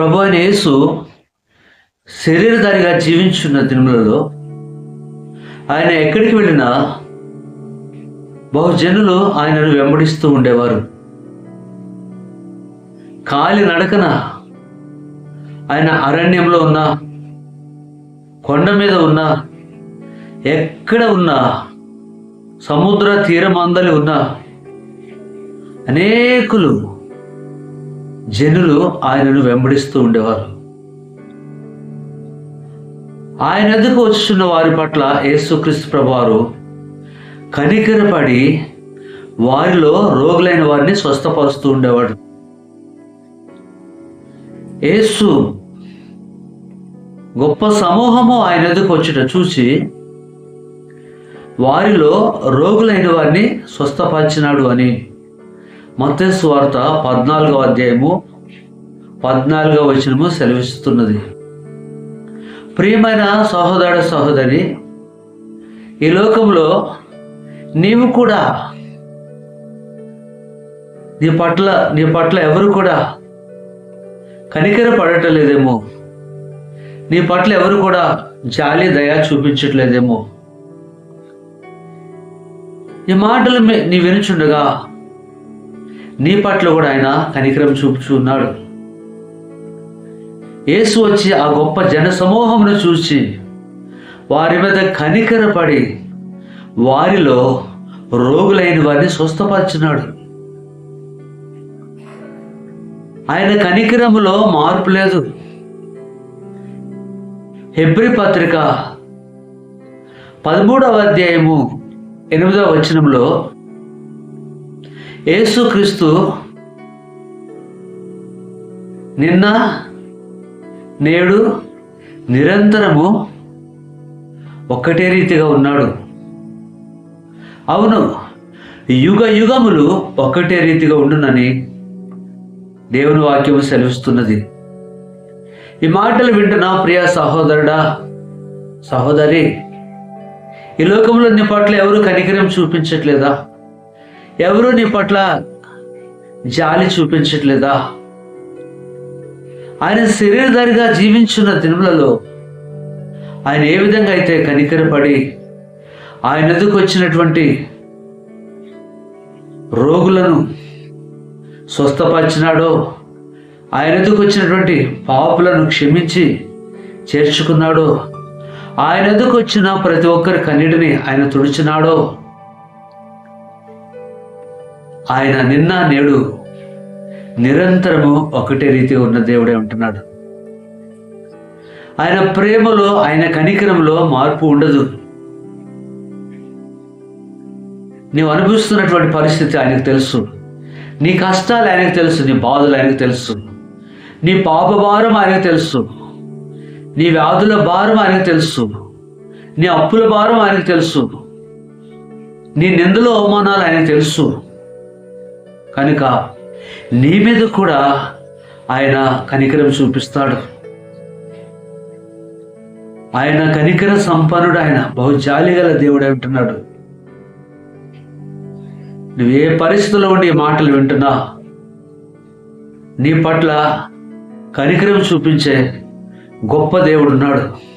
ప్రభు అయిన యేసు శరీరధారిగా జీవించున్న దినములలో ఆయన ఎక్కడికి వెళ్ళినా బహుజనులు ఆయనను వెంబడిస్తూ ఉండేవారు. కాలి నడకన ఆయన అరణ్యంలో ఉన్న కొండ మీద ఉన్న ఎక్కడ ఉన్నా సముద్ర తీరమందలి ఉన్న అనేకులు జనులు ఆయనను వెంబడిస్తూ ఉండేవారు. ఆయన ఎదుకు వచ్చున్న వారి పట్ల యేసుక్రీస్తు ప్రభువారు కనికరపడి వారిలో రోగులైన వారిని స్వస్థపరుస్తూ ఉండేవాడు. యేసు గొప్ప సమూహము ఆయన ఎదుకు వచ్చుట చూసి వారిలో రోగులైన వారిని స్వస్థపరిచినాడు అని మత్తేసు వార్త పద్నాలుగవ అధ్యాయము పద్నాలుగవ వచనము సెలవిస్తున్నది. ప్రియమైన సహోదర సహోదరి ఈ లోకంలో నీవు కూడా నీ పట్ల నీ పట్ల ఎవరు కూడా కనికర పడటలేదేమో నీ పట్ల ఎవరు కూడా జాలి దయ చూపించట్లేదేమో. ఈ మాటలు నీ వినుచుండగా నీ పట్ల కూడా ఆయన కనికరం చూపుచున్నాడు. యేసు వచ్చి ఆ గొప్ప జన సమూహమును చూసి వారి మీద కనికరపడి వారిలో రోగులైన వారిని స్వస్థపరిచినాడు. ఆయన కనికరములో మార్పు లేదు. హెబ్రి పత్రిక పదమూడవ అధ్యాయము ఎనిమిదవ వచనంలో యేసుక్రీస్తు నిన్న నేడు నిరంతరము ఒక్కటే రీతిగా ఉన్నాడు. అవును యుగ యుగములు ఒక్కటే రీతిగా ఉండునని దేవుని వాక్యము సెలవిస్తున్నది. ఈ మాటలు వింటున్న ప్రియ సహోదరుడా సహోదరి ఈ లోకంలో నీ పట్ల ఎవరు కనికరం చూపించట్లేదా? ఎవరు నీ పట్ల జాలి చూపించట్లేదా? ఆయన శరీరధారిగా జీవించున్న దినములలో ఆయన ఏ విధంగా అయితే కనికరపడి ఆయన ఎదుకు వచ్చినటువంటి రోగులను స్వస్థపరిచినాడో ఆయన ఎదుకు వచ్చినటువంటి పాపులను క్షమించి చేర్చుకున్నాడో ఆయన ఎదుకు వచ్చిన ప్రతి ఒక్కరి కన్నీటిని ఆయన తుడిచినాడో ఆయన నిన్న నేడు నిరంతరము ఒకటే రీతి ఉన్న దేవుడే ఉంటున్నాడు. ఆయన ప్రేమలో ఆయన కనికరంలో మార్పు ఉండదు. నీవు అనుభవిస్తున్నటువంటి పరిస్థితి ఆయనకు తెలుసు. నీ కష్టాలు ఆయనకు తెలుసు నీ బాధలు ఆయనకు తెలుసు. నీ పాప భారం ఆయనకు తెలుసు. నీ వ్యాధుల భారం ఆయనకు తెలుసు. నీ అప్పుల భారం ఆయనకు తెలుసు. నీ నిందల అవమానాలు ఆయనకు తెలుసు. కనుక నీ మీద కూడా ఆయన కనికరం చూపిస్తాడు. ఆయన కనికర సంపన్నుడు ఆయన బహుజాలి గల దేవుడు అంటున్నాడు. నువ్వు ఏ పరిస్థితిలో ఉండి మాటలు వింటున్నా నీ పట్ల కనికరం చూపించే గొప్ప దేవుడు ఉన్నాడు.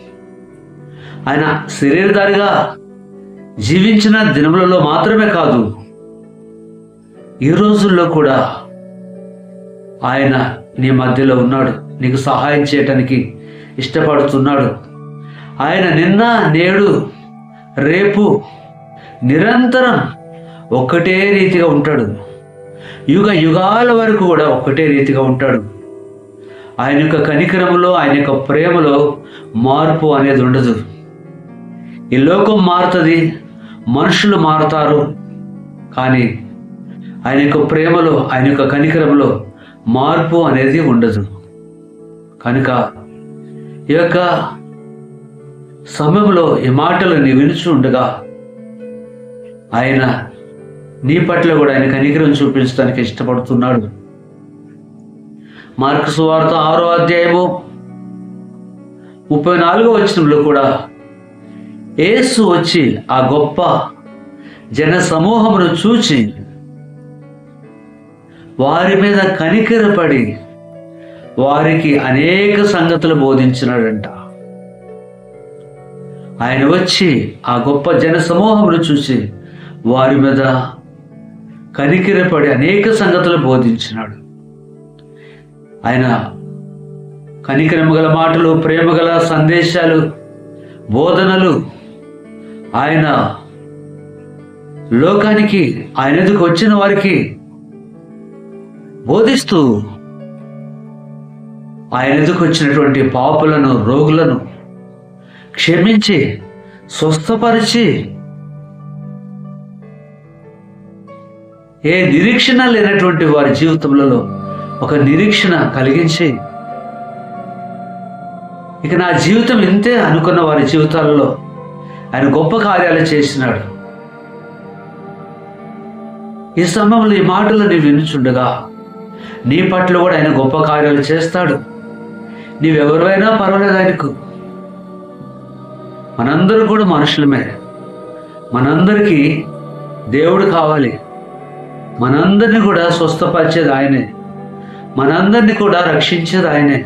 ఆయన శరీరధారిగా జీవించిన దినములలో మాత్రమే కాదు ఈ రోజుల్లో కూడా ఆయన నీ మధ్యలో ఉన్నాడు. నీకు సహాయం చేయటానికి ఇష్టపడుతున్నాడు. ఆయన నిన్న నేడు రేపు నిరంతరం ఒక్కటే రీతిగా ఉంటాడు. యుగ యుగాల వరకు కూడా ఒక్కటే రీతిగా ఉంటాడు. ఆయన యొక్క కనికరములో ఆయన యొక్క ప్రేమలో మార్పు అనేది ఉండదు. ఈ లోకం మారుతుంది మనుషులు మారుతారు. కానీ ఆయన యొక్క ప్రేమలో ఆయన యొక్క కనికరంలో మార్పు అనేది ఉండదు. కనుక ఈ యొక్క సమయంలో ఈ మాటలు నీ వినుచు ఉండగా ఆయన నీ పట్ల కూడా ఆయన కనికరం చూపించడానికి ఇష్టపడుతున్నాడు. మార్కు సువార్త ఆరో అధ్యాయము ముప్పై నాలుగో వచనంలో కూడా యేసు వచ్చి ఆ గొప్ప జన సమూహమును చూచి వారి మీద కనికరపడి వారికి అనేక సంగతులు బోధించినాడంట. ఆయన వచ్చి ఆ గొప్ప జన సమూహమును చూసి వారి మీద కనికిరపడి అనేక సంగతులు బోధించినాడు. ఆయన కనికరము గల మాటలు ప్రేమ గల సందేశాలు బోధనలు ఆయన లోకానికి ఆయన ఎదుకు వచ్చిన వారికి బోధిస్తూ ఆయన ఎదుకు వచ్చినటువంటి పాపులను రోగులను క్షమించి స్వస్థపరిచి ఏ నిరీక్షణ లేనటువంటి వారి జీవితంలో ఒక నిరీక్షణ కలిగించి ఇక నా జీవితం ఇంతే అనుకున్న వారి జీవితాలలో ఆయన గొప్ప కార్యాలు చేసినాడు. ఈ సమయంలో ఈ మాటలు వినుచుండగా నీ పట్ల కూడా ఆయన గొప్ప కార్యాలు చేస్తాడు. నీవెవరైనా పర్వాలేదు ఆయనకు. మనందరూ కూడా మనుషులమే. మనందరికీ దేవుడు కావాలి. మనందరిని కూడా స్వస్థపరిచేది ఆయనే. మనందరిని కూడా రక్షించేది ఆయనే.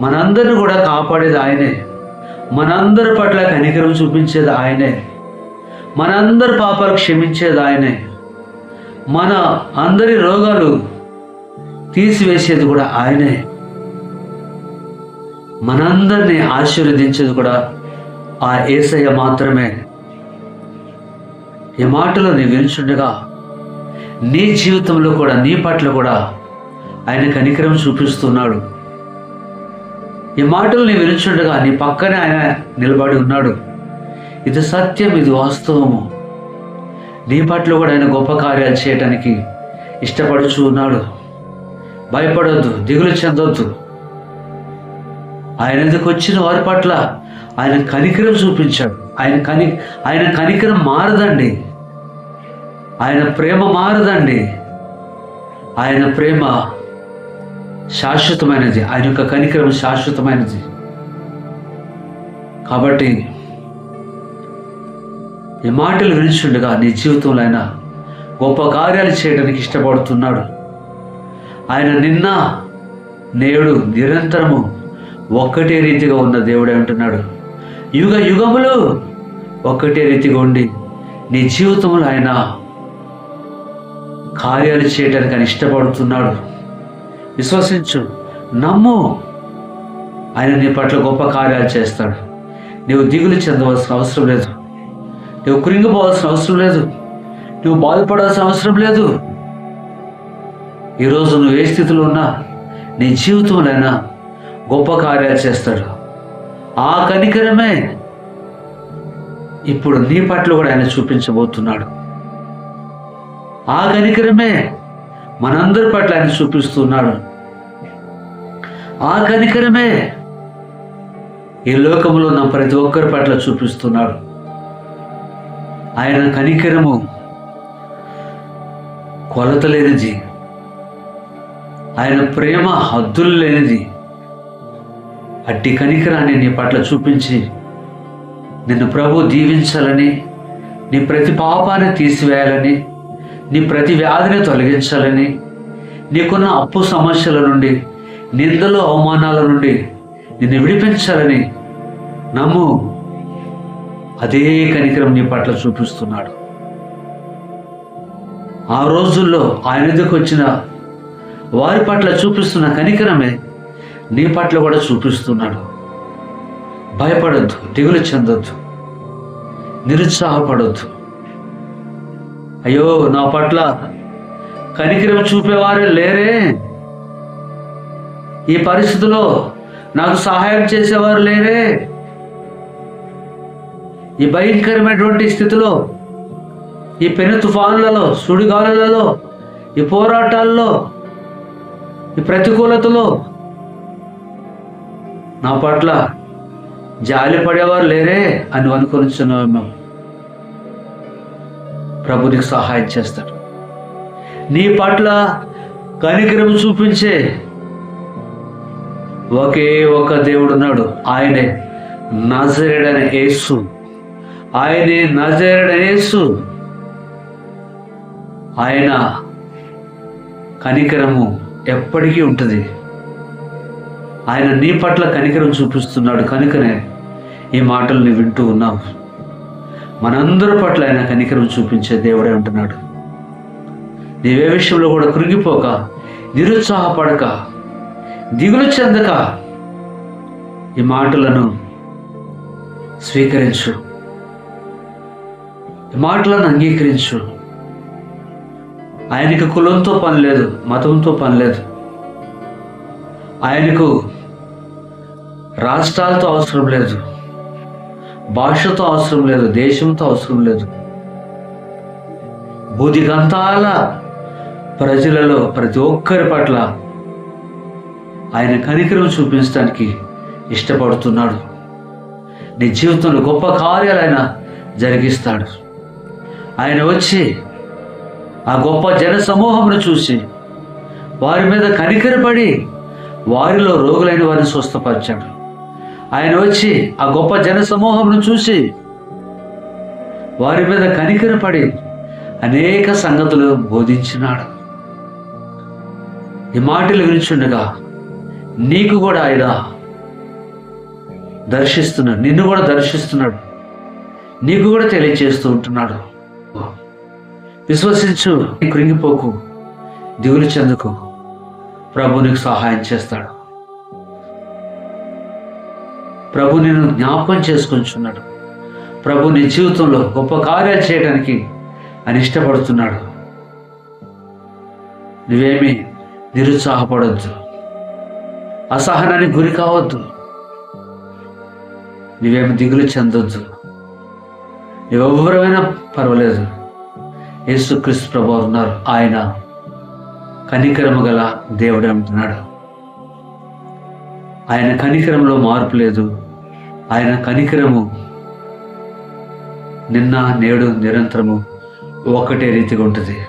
మనందరిని కూడా కాపాడేది ఆయనే. మనందరి పట్ల కనికరం చూపించేది ఆయనే. మనందరి పాపాలు క్షమించేది ఆయనే. మన అందరి రోగాలు తీసివేసేది కూడా ఆయనే. మనందరినీ ఆశీర్వదించేది కూడా ఆ ఏసయ్య మాత్రమే. ఈ మాటలో నీ వినుచుండగా నీ జీవితంలో కూడా నీ పట్ల కూడా ఆయన కనికరం చూపిస్తున్నాడు. ఈ మాటలు నీ వినుచుండగా నీ పక్కనే ఆయన నిలబడి ఉన్నాడు. ఇది సత్యం ఇది వాస్తవము. నీ పట్ల కూడా ఆయన గొప్ప కార్యాలు చేయటానికి ఇష్టపడుచు ఉన్నాడు. భయపడొద్దు దిగులు చెందొద్దు. ఆయన ఎందుకు వచ్చిన వారి పట్ల ఆయన కనికరం చూపించాడు. ఆయన కని ఆయన కనికరం మారదండి. ఆయన ప్రేమ మారదండి. ఆయన ప్రేమ శాశ్వతమైనది. ఆయన యొక్క కనికరం శాశ్వతమైనది. కాబట్టి ఈ మాటలు వినిచుండగా నీ జీవితంలో ఆయన గొప్ప కార్యాలు చేయడానికి ఇష్టపడుతున్నాడు. ఆయన నిన్న నేడు నిరంతరము ఒక్కటే రీతిగా ఉన్న దేవుడే అంటున్నాడు. యుగ యుగములు ఒక్కటే రీతిగా ఉండి నీ జీవితంలో ఆయన కార్యాలు చేయడానికి ఆయన ఇష్టపడుతున్నాడు. విశ్వసించు నమ్ము. ఆయన నీ పట్ల గొప్ప కార్యాలు చేస్తాడు. నీవు దిగులు చెందవలసిన అవసరం లేదు. నువ్వు కురింగిపోవాల్సిన అవసరం లేదు. నువ్వు బాధపడాల్సిన అవసరం లేదు. ఈరోజు నువ్వు ఏ స్థితిలో ఉన్నా నీ జీవితంలో అయినా గొప్ప కార్యాలు చేస్తాడు. ఆ కనికరమే ఇప్పుడు నీ పట్ల కూడా ఆయన చూపించబోతున్నాడు. ఆ కనికరమే మనందరి పట్ల ఆయన చూపిస్తున్నాడు. ఆ కనికరమే ఈ లోకంలో ఉన్న ప్రతి ఒక్కరి పట్ల చూపిస్తున్నాడు. ఆయన కనికరము కొలత జీవి ఆయన ప్రేమ హద్దులు లేనిది. అట్టి కనికరాన్ని నీ పట్ల చూపించి నిన్ను ప్రభు దీవించాలని నీ ప్రతి పాపాన్ని తీసివేయాలని నీ ప్రతి వ్యాధిని తొలగించాలని నీకున్న అప్పు సమస్యల నుండి నిందలు అవమానాల నుండి నిన్ను విడిపించాలని నమ్ము. అదే కనికరం నీ పట్ల చూపిస్తున్నాడు. ఆ రోజుల్లో ఆయన ఎదుకు వచ్చిన వారి పట్ల చూపిస్తున్న కనికరమే నీ పట్ల కూడా చూపిస్తున్నాడు. భయపడొద్దు దిగులు చెందొద్దు నిరుత్సాహపడొద్దు. అయ్యో నా పట్ల కనికరం చూపేవారే లేరే. ఈ పరిస్థితిలో నాకు సహాయం చేసేవారు లేరే. ఈ భయంకరమైనటువంటి స్థితిలో ఈ పెను తుఫానులలో సుడిగాలులలో ఈ పోరాటాల్లో ఈ ప్రతికూలతలో నా పట్ల జాలి పడేవారు లేరే అని అనుకొనిచున్నాము ప్రభు నీకు సహాయం చేస్తాడు. నీ పట్ల కనికరం చూపించే ఒకే ఒక దేవుడు ఉన్నాడు ఆయనే నజరేడని యేసు. ఆయనే నజరేడనేసు ఆయన కనికరము ఎప్పటికీ ఉంటుంది. ఆయన నీ పట్ల కనికరం చూపిస్తున్నాడు కనుకనే ఈ మాటల్ని వింటూ ఉన్నావు మనందరి పట్ల ఆయన కనికరం చూపించే దేవుడే ఉంటున్నాడు. నీవే విషయంలో కూడా కృంగిపోక నిరుత్సాహపడక దిగులు చెందక ఈ మాటలను స్వీకరించు. ఈ మాటలను అంగీకరించు. ఆయనకి కులంతో పని లేదు మతంతో పని లేదు. ఆయనకు రాష్ట్రాలతో అవసరం లేదు భాషతో అవసరం లేదు దేశంతో అవసరం లేదు. బుధిగంతాల ప్రజలలో ప్రతి ఒక్కరి పట్ల ఆయన కనికరం చూపించడానికి ఇష్టపడుతున్నాడు. నీ జీవితంలో గొప్ప కార్యాలు ఆయన జరిగిస్తాడు. ఆయన వచ్చి ఆ గొప్ప జన సమూహమును చూసి వారి మీద కనికరపడి వారిలో రోగులైన వారిని స్వస్థపరిచాడు. ఆయన వచ్చి ఆ గొప్ప జన సమూహమును చూసి వారి మీద కనికరపడి అనేక సంగతులు బోధించినాడు. ఈ మాటలు వినిచుండగా నీకు కూడా ఆయన దర్శిస్తున్నాడు నిన్ను కూడా దర్శిస్తున్నాడు. నీకు కూడా తెలియజేస్తూ ఉంటున్నాడు. విశ్వసించు కృంగిపోకు దిగులు చెందుకు. ప్రభు నీకు సహాయం చేస్తాడు. ప్రభు నేను జ్ఞాపకం చేసుకుంటున్నాడు ప్రభు నీ జీవితంలో గొప్ప కార్యాలు చేయడానికి అని ఇష్టపడుతున్నాడు. నువ్వేమీ నిరుత్సాహపడద్దు. అసహనానికి గురి కావద్దు. నువ్వేమి దిగులు చెందొద్దు. నువ్వెవరైనా పర్వాలేదు. యేసుక్రీస్తు ప్రభు ఉన్నారు. ఆయన కనికరము గల దేవుడు అంటున్నాడు. ఆయన కనికరంలో మార్పు లేదు. ఆయన కనికరము నిన్న నేడు నిరంతరము ఒకటే రీతిగా ఉంటుంది.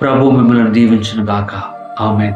ప్రభు మిమ్మల్ని దీవించును గాక ఆమె